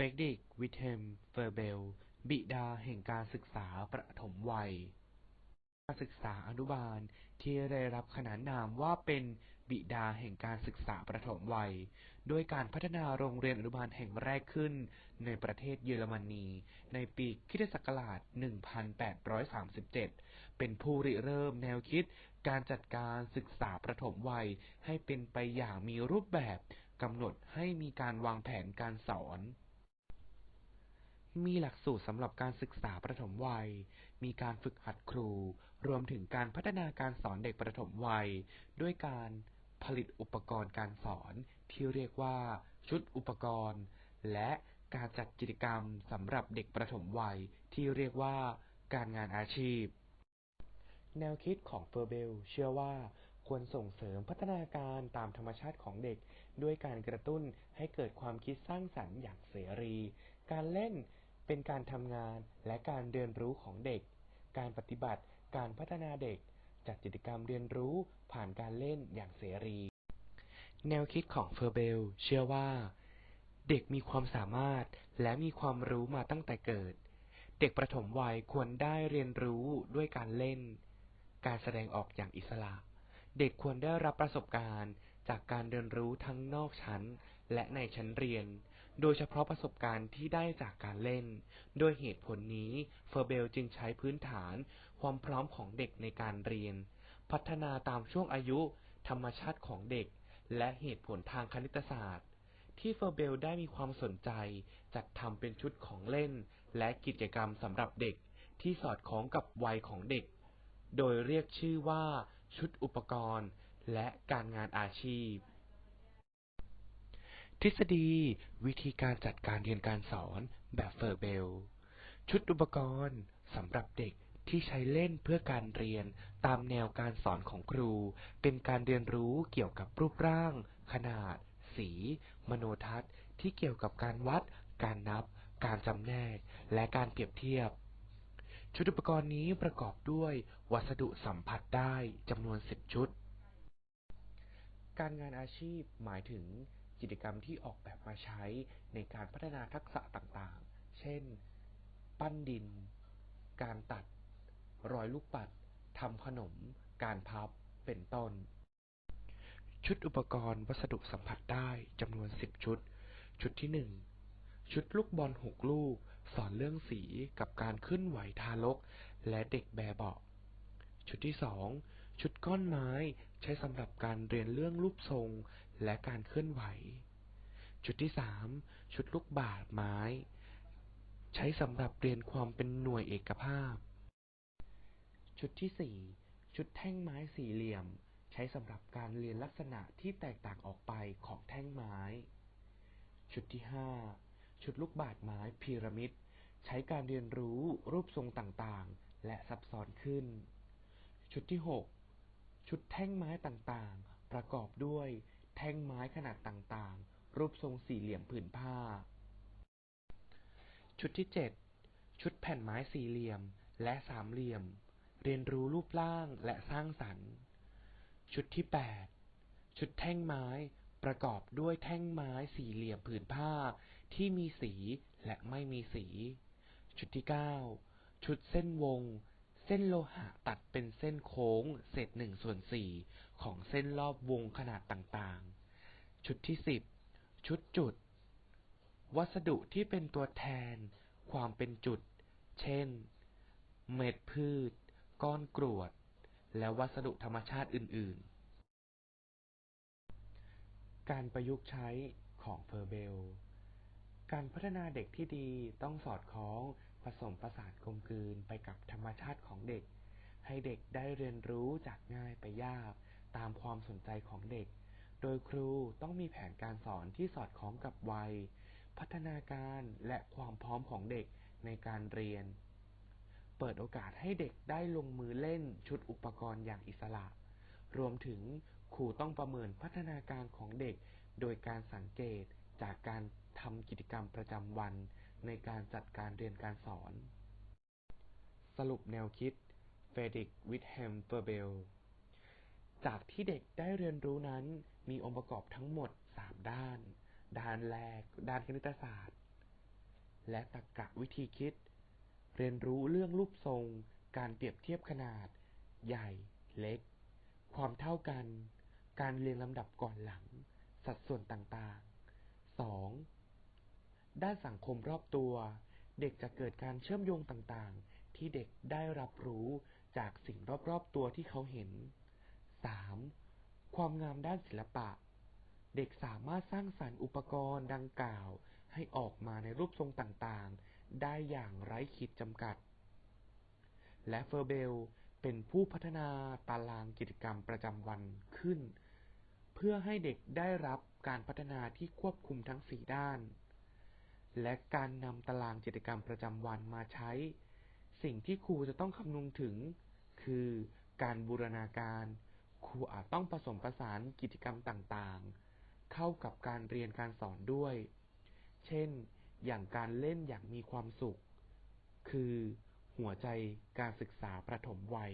รเดริก วิลเฮม เฟอร์เบล บิดาแห่งการศึกษาประถมวัย การศึกษาอนุบาลที่ได้รับขนานนามว่าเป็นบิดาแห่งการศึกษาประถมวัยด้วยการพัฒนาโรงเรียนอนุบาลแห่งแรกขึ้นในประเทศเยอรมนี ในปีคิศักราช 1837 เป็นผู้ริเริ่มแนวคิดการจัดการศึกษาประถมวัยให้เป็นไปอย่างมีรูปแบบกำหนดให้มีการวางแผนการสอน มีหลักสูตรสำหรับการศึกษาประถมวัย มีการฝึกหัดครู รวมถึงการพัฒนาการสอนเด็กประถมวัย ด้วยการผลิตอุปกรณ์การสอนที่เรียกว่า ชุดอุปกรณ์ และการจัดกิจกรรมสำหรับเด็กประถมวัย ที่เรียกว่า การงานอาชีพ แนวคิดของเฟอร์เบลเชื่อว่าควรส่งเสริมพัฒนาการตามธรรมชาติของเด็ก ด้วยการกระตุ้นให้เกิดความคิดสร้างสรรค์อย่างเสรี การเล่น เป็นการทำงานและการเรียนรู้ของเด็ก การปฏิบัติ การพัฒนาเด็ก จัดกิจกรรมเรียนรู้ผ่านการเล่นอย่างเสรี แนวคิดของเฟอร์เบล เชื่อว่า เด็กมีความสามารถและมีความรู้มาตั้งแต่เกิด เด็กประถมวัยควรได้เรียนรู้ด้วยการเล่น การแสดงออกอย่างอิสระ เด็กควรได้รับประสบการณ์ จากการเรียนรู้ทั้งนอกชั้นและในชั้นเรียน โดยเฉพาะประสบการณ์ที่ได้จากการเล่นด้วยเหตุผลนี้เฟอร์เบลจึงใช้พื้นฐาน ความพร้อมของเด็กในการเรียน พัฒนาตามช่วงอายุ ธรรมชาติของเด็ก และเหตุผลทางคณิตศาสตร์ ที่เฟอร์เบลได้มีความสนใจ จัดทำเป็นชุดของเล่น และกิจกรรมสำหรับเด็กที่สอดคล้องกับวัยของเด็ก โดยเรียกชื่อว่า ชุดอุปกรณ์ และการงานอาชีพ ทฤษฎี วิธีการจัดการเรียนการสอนแบบเฟอร์เบล ชุดอุปกรณ์สำหรับเด็กที่ใช้เล่นเพื่อการเรียนตามแนวการสอนของครู เป็นการเรียนรู้เกี่ยวกับรูปร่าง ขนาด สี มโนทัศน์ ที่เกี่ยวกับการวัด การนับ การจำแนก และการเปรียบเทียบ ชุดอุปกรณ์นี้ประกอบด้วยวัสดุสัมผัสได้จำนวน 10 ชุด การงานอาชีพหมายถึง กิจกรรมที่ออกแบบมาใช้ในการพัฒนาทักษะต่างๆ เช่น ปั้นดิน การตัดร้อยลูกปัด ทำขนม การพับ เป็นต้น ชุดอุปกรณ์วัสดุสัมผัสได้จำนวน 10 ชุด ชุดที่ 1 ชุดลูกบอล6ลูก สอนเรื่องสีกับการเคลื่อนไหวทารก และเด็กแบเบาะชุดที่ 2 ชุดก้อนไม้ใช้สำหรับการเรียนเรื่องรูปทรง และการเคลื่อนไหว ชุดที่3ชุดลูกบาศก์ไม้ ใช้สำหรับเรียนความเป็นหน่วยเอกภาพ ชุดที่4ชุดแท่งไม้สี่เหลี่ยม ใช้สำหรับการเรียนลักษณะที่แตกต่างออกไปของแท่งไม้ ชุดที่5ชุดลูกบาศก์ไม้พีระมิด ใช้การเรียนรู้รูปทรงต่างๆ และซับซ้อนขึ้น ชุดที่ 6 ชุดแท่งไม้ต่างๆ ประกอบด้วย แท่งไม้ขนาดต่างๆ รูปทรงสี่เหลี่ยมผืนผ้า ชุดที่ 7 ชุดแผ่นไม้สี่เหลี่ยมและสามเหลี่ยม เรียนรู้รูปร่างและสร้างสรรค์ ชุดที่ 8 ชุดแท่งไม้ประกอบด้วยแท่งไม้สี่เหลี่ยมผืนผ้า ที่มีสีและไม่มีสี ชุดที่ 9 ชุดเส้นวง เส้นโลหะตัดเป็นเส้นโค้ง เศษหนึ่งส่วนสี่ของเส้นรอบวงขนาดต่างๆ ชุดที่10ชุดจุด วัสดุที่เป็นตัวแทน ความเป็นจุด เช่น เม็ดพืช ก้อนกรวด และวัสดุธรรมชาติอื่นๆ การประยุกต์ใช้ของเฟอร์เบล การพัฒนาเด็กที่ดีต้องสอดคล้อง ผสมผสานกลมกลืนไปกับธรรมชาติของเด็ก ให้เด็กได้เรียนรู้จากง่ายไปยาก ตามความสนใจของเด็ก โดยครูต้องมีแผนการสอนที่สอดคล้องกับวัย พัฒนาการและความพร้อมของเด็กในการเรียน เปิดโอกาสให้เด็กได้ลงมือเล่นชุดอุปกรณ์อย่างอิสระ รวมถึงครูต้องประเมินพัฒนาการของเด็ก โดยการสังเกตจากการทำกิจกรรมประจำวัน ในการจัดการเรียนการสอน สรุปแนวคิดเฟรดริกวิลเฮมเฟอร์เบล จากที่เด็กได้เรียนรู้นั้นมีองค์ประกอบทั้งหมด 3 ด้าน ด้านแรก ด้านคณิตศาสตร์ และตรรกะวิธีคิด เรียนรู้เรื่องรูปทรง การเปรียบเทียบขนาด ใหญ่ เล็ก ความเท่ากัน การเรียงลำดับก่อนหลัง สัดส่วนต่างๆ 2. ด้านสังคมรอบตัว เด็กจะเกิดการเชื่อมโยงต่างๆ ที่เด็กได้รับรู้จากสิ่งรอบๆตัวที่เขาเห็น 3. ความงามด้านศิลปะ เด็กสามารถสร้างสรรค์อุปกรณ์ดังกล่าว ให้ออกมาในรูปทรงต่างๆ ได้อย่างไร้ขีดจำกัด และเฟอร์เบลเป็นผู้พัฒนาตารางกิจกรรมประจำวันขึ้น เพื่อให้เด็กได้รับการพัฒนาที่ควบคุมทั้งสี่ด้าน และการนำตารางกิจกรรมประจำวันมาใช้ สิ่งที่ครูจะต้องคำนึงถึง คือการบูรณาการ ครูอาจต้องผสมผสานกิจกรรมต่างๆ เข้ากับการเรียนการสอนด้วย เช่น อย่างการเล่นอย่างมีความสุข คือหัวใจการศึกษาประถมวัย